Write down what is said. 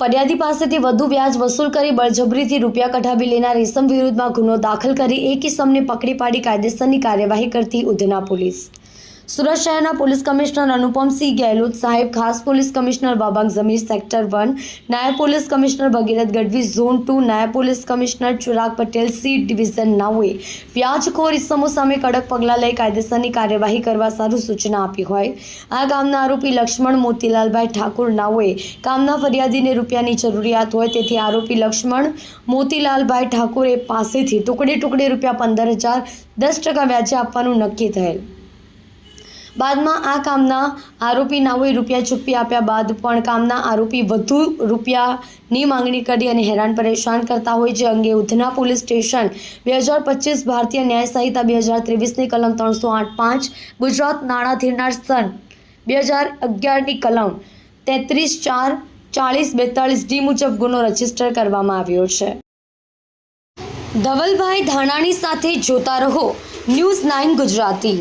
ફરિયાદી પાસેથી વધુ વ્યાજ વસૂલ કરી બળજબરીથી રૂપિયા કઢાવી લેનાર ઇસમ વિરુદ્ધમાં ગુનો દાખલ કરી એક ઇસમને પકડી પાડી કાયદેસરની કાર્યવાહી કરતી ઉધના પોલીસ. સુરત શહેરના પોલીસ કમિશનર અનુપમસિંહ ગેહલોત સાહેબ, ખાસ police commissioner Babang Jamir sector one, નાયબ police commissioner Bhagirath Gadhvi, zone two, નાયબ police commissioner Chirag Patel, C division નાઓએ વ્યાજખોર ઇસમો સામે કડક પગલાં લઈ કાયદેસરની કાર્યવાહી કરવા સારું સૂચના આપી હોય. આ કામના આરોપી લક્ષ્મણ મોતીલાલભાઈ ઠાકુર નાઓએ કામના ફરિયાદીને રૂપિયાની જરૂરિયાત હોય તેથી આરોપી લક્ષ્મણ મોતીલાલભાઈ ઠાકુરે પાસેથી ટુકડે ટુકડે રૂપિયા પંદર હજાર દસ ટકા વ્યાજે આપવાનું નક્કી થયેલ. બાદમાં આ કામના આરોપી નાઓએ રૂપિયા ચૂકવી આપ્યા બાદ પણ કામના આરોપી વધુ રૂપિયાની માંગણી કરી અને હેરાન પરેશાન કરતા હોય જે અંગે ઉધના પોલીસ સ્ટેશન બે હજાર પચીસ ભારતીય ન્યાય સંહિતા બે હજાર ત્રેવીસની કલમ ત્રણસો આઠ પાંચ, ગુજરાત નાણાં ધીરનાર સન બે હજાર અગિયારની કલમ તેત્રીસ ચાર ચાલીસ બેતાળીસ ડી મુજબ ગુનો રજિસ્ટર કરવામાં આવ્યો છે. ધવલભાઈ ધાણાની સાથે જોતા રહો. News nine Gujarati.